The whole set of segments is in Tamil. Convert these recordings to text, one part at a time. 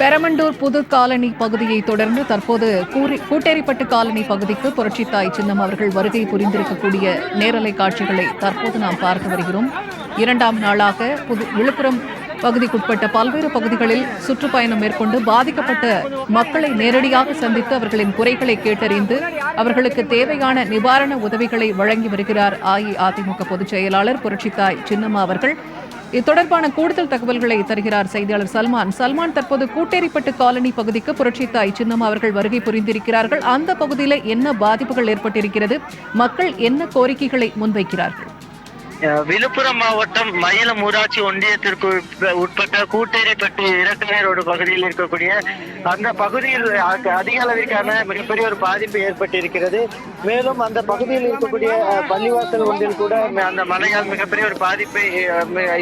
பெரமண்டூர் புது காலனி பகுதியை தொடர்ந்து தற்போது கூட்டேரிப்பட்டு காலனி பகுதிக்கு புரட்சித்தாய் சின்னம் அவர்கள் வருகை புரிந்திருக்கக்கூடிய நேரலை காட்சிகளை தற்போது நாம் பார்த்து வருகிறோம். இரண்டாம் நாளாக புது விழுப்புரம் பகுதிக்குட்பட்ட பல்வேறு பகுதிகளில் சுற்றுப்பயணம் மேற்கொண்டு பாதிக்கப்பட்ட மக்களை நேரடியாக சந்தித்து அவர்களின் குறைகளை கேட்டறிந்து அவர்களுக்கு தேவையான நிவாரண உதவிகளை வழங்கி வருகிறார் அஇஅதிமுக பொதுச் செயலாளர் புரட்சித்தாய் சின்னம்மா அவர்கள். இது தொடர்பான கூடுதல் தகவல்களை தருகிறார் செய்தியாளர் சல்மான். சல்மான் தற்போது கூட்டேரிப்பட்டு காலனி பகுதிக்கு புரட்சித்தாய் சின்னம் அவர்கள் வருகை புரிந்திருக்கிறார்கள். அந்த பகுதியில் என்ன பாதிப்புகள் ஏற்பட்டிருக்கிறது? மக்கள் என்ன கோரிக்கைகளை முன்வைக்கிறார்கள்? விழுப்புரம் மாவட்டம் மயிலம் ஊராட்சி ஒன்றியத்திற்கு உட்பட்ட கூட்டேரிப்பட்டு இரட்டை ரோடு பகுதியில் இருக்கக்கூடிய அந்த பகுதியில் அதிக அளவிற்கான மிகப்பெரிய ஒரு பாதிப்பு ஏற்பட்டிருக்கிறது. மேலும் அந்த பகுதியில் இருக்கக்கூடிய பள்ளிவாசல் ஒன்றில் கூட அந்த மழையால் மிகப்பெரிய ஒரு பாதிப்பை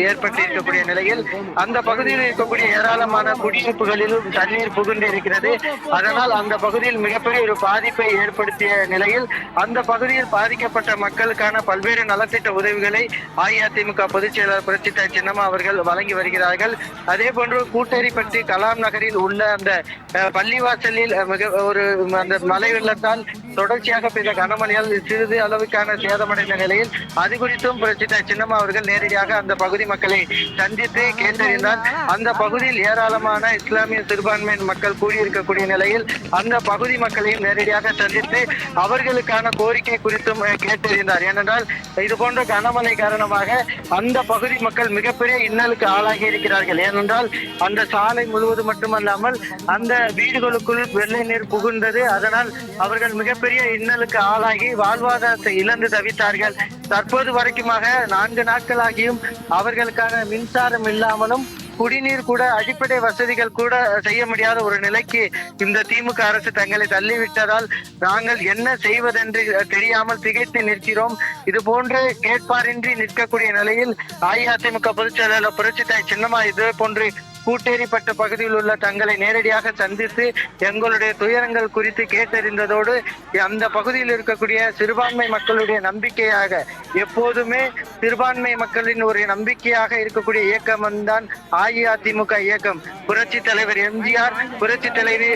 ஏற்பட்டு இருக்கக்கூடிய நிலையில் அந்த பகுதியில் இருக்கக்கூடிய ஏராளமான குடியிருப்புகளிலும் தண்ணீர் புகுந்து இருக்கிறது. அதனால் அந்த பகுதியில் மிகப்பெரிய ஒரு பாதிப்பை ஏற்படுத்திய நிலையில் அந்த பகுதியில் பாதிக்கப்பட்ட மக்களுக்கான பல்வேறு நலத்திட்ட உதவிகளை அஇஅதிமுக பொதுச் செயலாளர் புரட்சித்தாய் சின்னம்மா அவர்கள் வழங்கி வருகிறார்கள். அதே போன்று கூட்டேரிப்பட்டி கலாம் நகரில் உள்ள அந்த அஹ், பள்ளிவாசலில் மிக ஒரு அந்த மலை வெள்ளத்தால் தொடர்ச்சியாக பெய்த கனமழையால் சிறிது அளவுக்கான சேதமடைந்த நிலையில் அது குறித்தும் புரட்சித்தாய் சின்னம்மா அவர்கள் நேரடியாக அந்த பகுதி மக்களை சந்தித்து கேட்டறிந்தார். அந்த பகுதியில் ஏராளமான இஸ்லாமிய சிறுபான்மை மக்கள் கூடியிருக்கக்கூடிய நிலையில் அந்த பகுதி மக்களையும் நேரடியாக சந்தித்து அவர்களுக்கான கோரிக்கை குறித்தும் கேட்டறிந்தார். ஏனென்றால் இது போன்ற கனமழை காரணமாக அந்த பகுதி மக்கள் மிகப்பெரிய இன்னலுக்கு ஆளாகி இருக்கிறார்கள். ஏனென்றால் அந்த சாலை முழுவதும் மட்டுமல்லாமல் அந்த வீடுகளுக்குள் வெள்ளை நீர் புகுந்தது. அதனால் அவர்கள் மிகப்பெரிய இன்னலுக்கு ஆளாகி வாழ்வாதாரத்தை இழந்து தவித்தார்கள். தற்போது வரைக்குமாக நான்கு நாட்களாகியும் அவர்களுக்கான மின்சாரம் இல்லாமலும் குடிநீர் கூட அடிப்படை வசதிகள் கூட செய்ய முடியாத ஒரு நிலைக்கு இந்த திமுக அரசு தங்களை தள்ளிவிட்டதால் நாங்கள் என்ன செய்வதென்று தெரியாமல் திகைத்து நிற்கிறோம். இது போன்று கேட்பாரின்றி நிற்கக்கூடிய நிலையில் அஇஅதிமுக பொதுச் செயலாளர் புரட்சித்தாய் சின்னமா இதே போன்று கூட்டேரிப்பட்ட பகுதியில் உள்ள தங்களை நேரடியாக சந்தித்து எங்களுடைய துயரங்கள் குறித்து கேட்டறிந்ததோடு அந்த பகுதியில் இருக்கக்கூடிய சிறுபான்மை மக்களுடைய நம்பிக்கையாக எப்போதுமே சிறுபான்மை மக்களின் ஒரு நம்பிக்கையாக இருக்கக்கூடிய இயக்கம் தான் அஇஅதிமுக இயக்கம். புரட்சி தலைவர் எம்ஜிஆர் புரட்சி தலைவி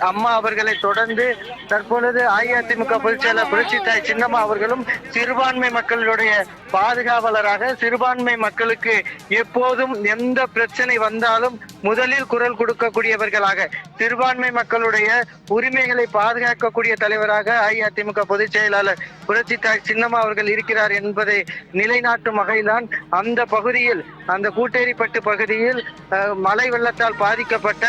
அம்மா அவர்களை தொடர்ந்து தற்பொழுது அஇஅதிமுக பொதுச்செயலர் புரட்சி தாய் சின்னம்மா அவர்களும் சிறுபான்மை மக்களுடைய பாதுகாவலராக சிறுபான்மை மக்களுக்கு எப்போதும் எந்த பிரச்சனை வந்தாலும் முதலில் குரல் கொடுக்கக்கூடியவர்களாக சிறுபான்மை மக்களுடைய உரிமைகளை பாதுகாக்கக்கூடிய தலைவராக அஇஅதிமுக பொதுச் செயலாளர் புரட்சி தாய் சின்னம்மா அவர்கள் இருக்கிறார் என்பதை நிலைநாட்டும் வகையில்தான் அந்த பகுதியில் அந்த கூட்டேரிப்பட்டு பகுதியில் மழை வெள்ளத்தால் பாதிக்கப்பட்ட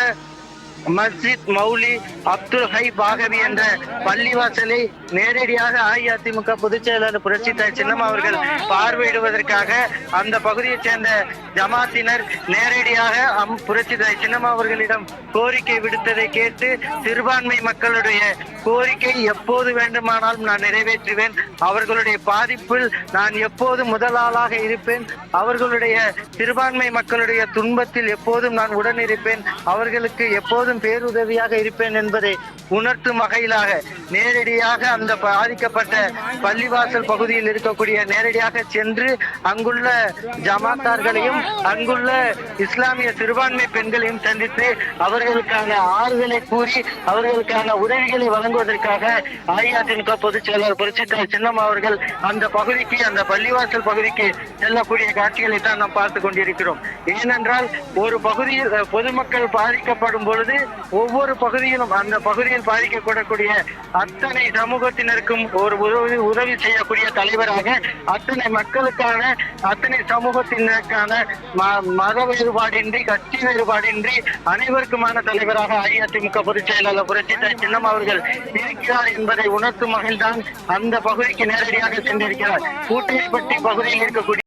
மஸ்ஜித் மௌலி அப்துல் ஹை பாகவி என்ற பள்ளிவாசலை நேரடியாக அஇஅதிமுக பொதுச் செயலாளர் புரட்சி தாய் சின்னம்மா அவர்கள் பார்வையிடுவதற்காக அந்த பகுதியைச் சேர்ந்த ஜமாத்தினர் நேரடியாக அம் புரட்சி தாய் சின்னம்மா அவர்களிடம் கோரிக்கை விடுத்ததை கேட்டு சிறுபான்மை மக்களுடைய கோரிக்கை எப்போது வேண்டுமானாலும் நான் நிறைவேற்றுவேன். அவர்களுடைய பாதிப்பில் நான் எப்போது முதலாளாக இருப்பேன். அவர்களுடைய சிறுபான்மை மக்களுடைய துன்பத்தில் எப்போதும் நான் உடன் இருப்பேன். அவர்களுக்கு எப்போதும் பேருதவியாக இருப்பேன் என்பதை உணர்த்தும் வகையிலாக நேரடியாக அந்த பாதிக்கப்பட்ட பள்ளிவாசல் பகுதியில் இருக்கக்கூடிய நேரடியாக சென்று அங்குள்ள ஜமாத்தார்களையும் அங்குள்ள இஸ்லாமிய சிறுபான்மை பெண்களையும் சந்தித்து அவர்களுக்கான ஆறுதலை கூறி அவர்களுக்கான உதவிகளை வழங்குவதற்காக அஇஅதிமுக பொதுச் செயலாளர் புரட்சித்தாய் சின்னம் அவர்கள் அந்த பகுதிக்கு அந்த பள்ளிவாசல் பகுதிக்கு செல்லக்கூடிய காட்சிகளை தான் நாம் பார்த்து கொண்டிருக்கிறோம். ஏனென்றால் ஒரு பகுதியில் பொதுமக்கள் பாதிக்கப்படும் பொழுது ஒவ்வொரு பகுதியிலும் அந்த பகுதியில் பாதிக்கப்படக்கூடிய அத்தனை சமூகத்தினருக்கும் ஒரு உதவி உதவி செய்யக்கூடிய தலைவராக அத்தனை மக்களுக்கான அத்தனை சமூகத்தினருக்கான மத வேறுபாடின்றி கட்சி வேறுபாடின்றி அனைவருக்குமான தலைவராக அஇஅதிமுக பொதுச் செயலாளர் புரட்சி சின்னம் அவர்கள் இருக்கிறார் என்பதை உணர்த்தும் வகையில்தான் அந்த பகுதிக்கு நேரடியாக சென்றிருக்கிறார். கூட்டணிப்பட்டி பகுதியில் இருக்கக்கூடிய